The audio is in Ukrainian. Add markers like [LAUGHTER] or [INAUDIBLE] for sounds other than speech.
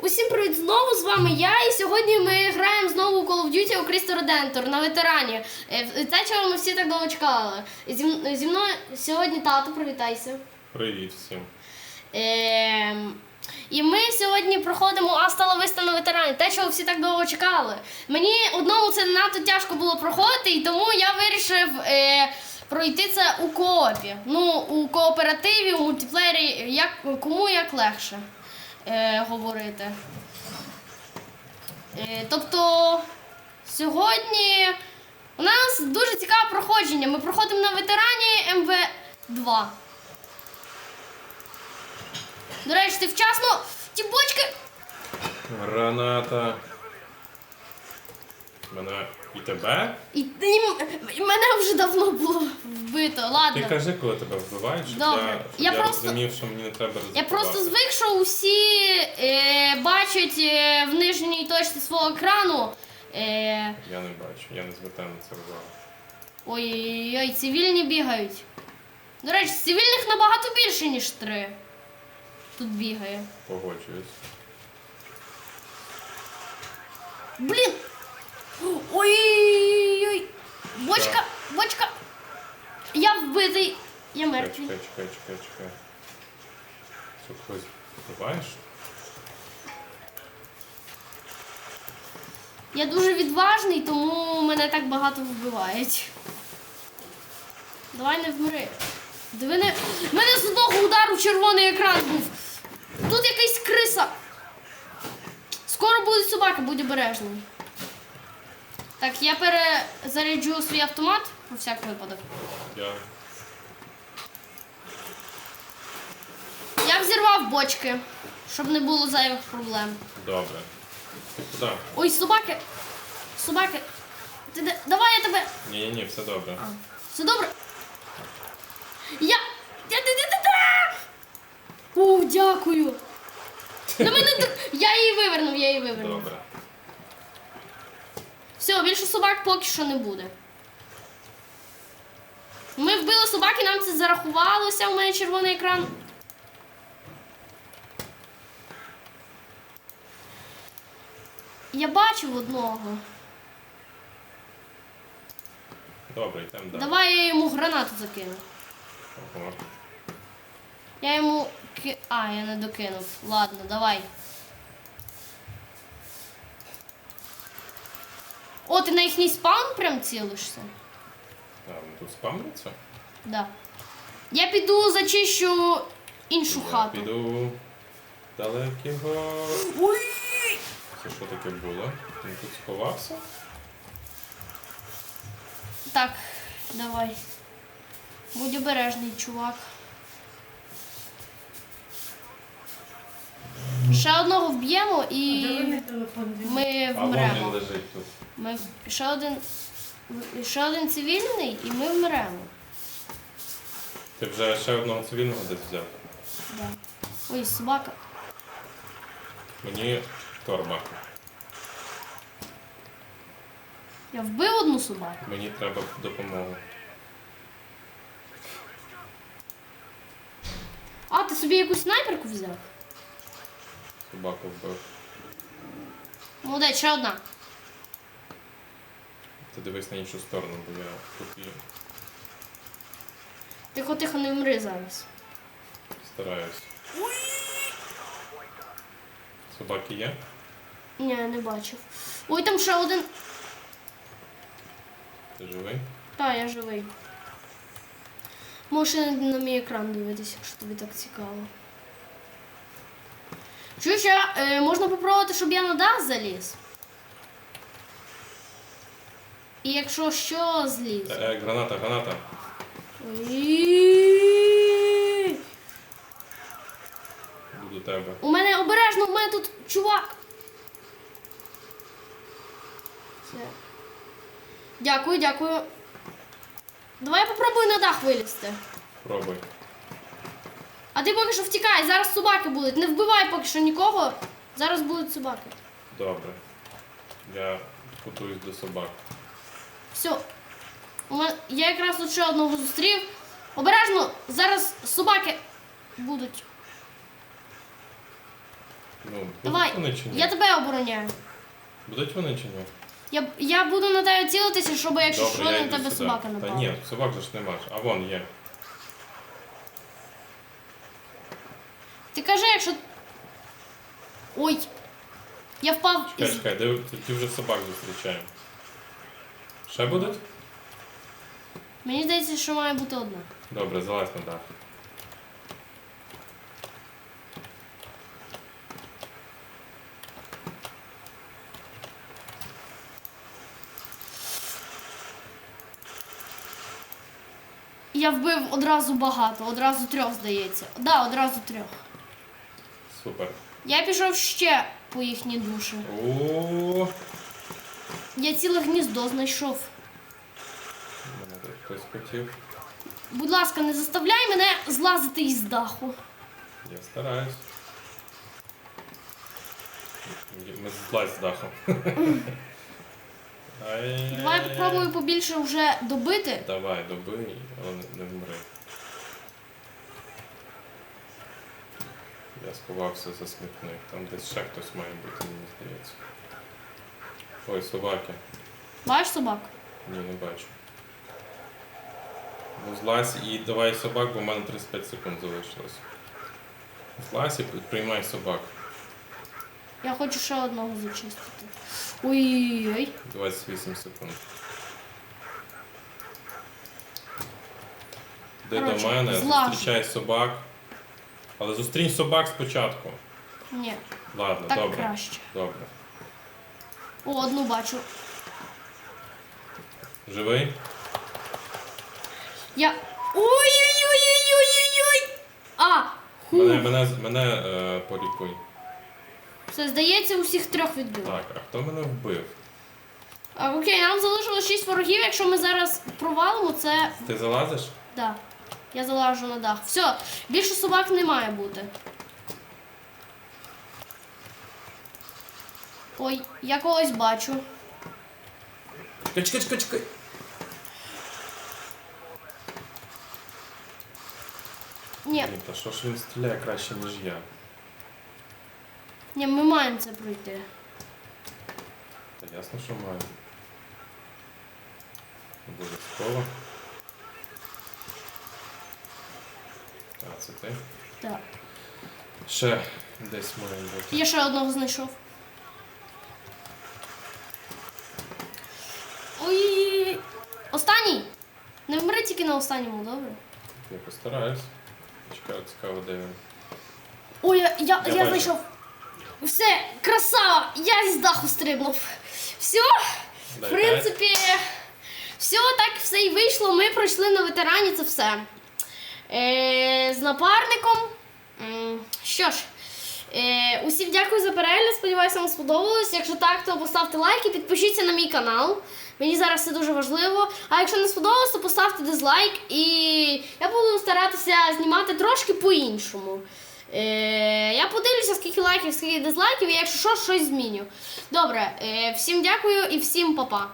Усім привіт знову з вами я. І сьогодні ми граємо знову у Call of Duty у Крісто Редентор на ветерані. Е, Це чого ми всі так довго чекали. Зі, зі мною сьогодні тато, привітайся. Привіт всім. Ем, і ми сьогодні проходимо Астала Виста на ветерані. Те, чого всі так довго чекали. Мені одному це надто тяжко було проходити, і тому я вирішив е, пройти це у коопі. Ну, у кооперативі, у мультиплеєрі, як, кому як легше е, говорити. Е, тобто сьогодні у нас дуже цікаве проходження. Ми проходимо на ветерані МВ2. До речі, ти вчасно ті бочки. Граната. Мене і тебе? І, і, і мене вже давно було вбито. Ти кажи, коли тебе вбивають, щоб Добре. я, щоб Я я, просто- розумів, що мені не треба Я просто звик, що усі е, бачать е, в нижній точці свого екрану. Е, Я не бачу, я не звертаю на це увагу. ой-ой-ой, цивільні бігають. До речі, цивільних набагато більше, ніж три. Тут бігає. Погоджуюсь. Блін! Ой-ой-ой! Бочка! Бочка! Я вбитий! Я мертвий. чекай, чекай, чекай, чекай. Що когось вбиваєш? Я дуже відважний, тому мене так багато вбивають. Давай не вмри. Диви не. Мене з одного удару червоний екран був. Тут якийсь криса. Скоро буде собака, будь обережний. Так, я перезаряджу свій автомат про всяк випадок. Я. Я взірвав бочки, щоб не було зайвих проблем. Добре. Ти? Ой, собаки! Собаки! Ти де? Давай я тебе. Ні, ні, ні, все добре. Все добре? Я. Я. Я. О, дякую. [LAUGHS] На мене д- я її вивернув, я її вивернув. Добре. Все, більше собак поки що не буде. Ми вбили собаки, нам це зарахувалося, у мене червоний екран. Я бачив одного. Добре, йдемо далі. Давай я йому гранату закину. Ого. Я йому. А, я не докинув. Ладно, давай. О, ти на їхній спаун прям цілишся? А, вони тут спавняться? Да. Я піду зачищу іншу Я хату. піду далекого. Ой! Це що таке було? Він тут сховався? Так, давай. Будь обережний, чувак. Ще одного вб'ємо і ми А вон він вмремо. лежить тут. Ми в- ще один ще один цивільний і ми вмремо. Ти вже ще одного цивільного десь взяв. Да. Ой, собака. Мені торба. Я вбив одну собаку. Мені треба допомога. А, ти собі якусь снайперку взяв? Собаку вбив. Молодець, ще одна. Ти дивись на іншу сторону, бо я тут і Тихо, тихо, не вмри зараз. стараюсь. Собаки є? Ні, не бачив. Ой, там ще один. Ти живий? Та, я живий. Можеш на мій екран дивитися, якщо тобі так цікаво. Чуєш, я, е, можна попробувати, щоб я на дах заліз. І якщо що, зліз. Е, е, граната, граната. Ой. Буду тебе. У мене обережно, у мене тут чувак. Все. Дякую, дякую. Давай я попробую на дах вилізти. Пробуй. А ти поки що втікай, зараз собаки будуть. Не вбивай поки що нікого. Зараз будуть собаки. Добре. Я готуюсь до собак. Все. У мене... Я якраз тут ще одного зустрів. Обережно, зараз собаки будуть. Ну, будуть Давай, вони чи ні? я тебе обороняю. Будуть вони чи ні? Я, я буду на тебе цілитися, щоб якщо що, я на йду тебе сюди. собака Та напала. ні, собак же ж нема. А вон є. Ти кажи, якщо. Ой. Я впав Чекай, чекай, де ті вже собак зустрічаємо. Ще будуть? Мені здається, що має бути одна. Добре, залазь на дах. Я вбив одразу багато, одразу трьох, здається. Да, одразу трьох. Супер. Я пішов ще по їхній душі. О, Я ціле гніздо знайшов. мене тут хтось хотів. Будь ласка, не заставляй мене злазити із даху. Я стараюсь. Ми злазь з даху. Давай попробую побільше вже добити. Давай, добий, але не вмри. Я сховався за смітник. Там десь ще хтось має бути, мені здається. Ой, собаки. Бачиш собак? Ні, не бачу. Ну, злазь і давай собак, бо в мене 35 секунд залишилось. Злазь і приймай собак. Я хочу ще одного зачистити. Ой-ой-ой. 28 секунд. Коротше, до мене, злазь. зустрічай собак. Але зустрінь собак спочатку. Ні, Ладно, так добре. краще. Добре. О, одну бачу. Живий? Я. Ой-ой-ой-ой-ой-ой! А! Ху. Мене, мене, мене е, полікуй. Все, здається, усіх трьох відбили. Так, а хто мене вбив? А, окей, нам залишилось 6 ворогів. Якщо ми зараз провалимо, це. Ти залазиш? Да. Я залажу на дах. Все, більше собак не має бути. Ой, я когось бачу. Чекай, чекай, чекай, чекай. Ні, Блін, та що ж він стріляє краще, ніж я? ні, ми маємо це пройти. Та ясно, що маю. Обов'язково. А, це ти? Так. Ще десь має бути. Я ще одного знайшов. Ой. Останній! Не вмри тільки на останньому, добре? Я постараюсь. Чекаю, цікаво, де він. Ой, я, я, Я я, знайшов. Все, красава! Я з даху стрибнув. Все, Дай в принципі, все так все і вийшло. Ми пройшли на ветерані це все. Е, з напарником. Що ж, е, усім дякую за перегляд. Сподіваюся, вам сподобалось. Якщо так, то поставте лайк і підпишіться на мій канал. Мені зараз це дуже важливо. А якщо не сподобалось, то поставте дизлайк. І я буду старатися знімати трошки по-іншому. Е, я подивлюся, скільки лайків, скільки дизлайків, і якщо що, щось зміню. Добре, е, всім дякую і всім па-па.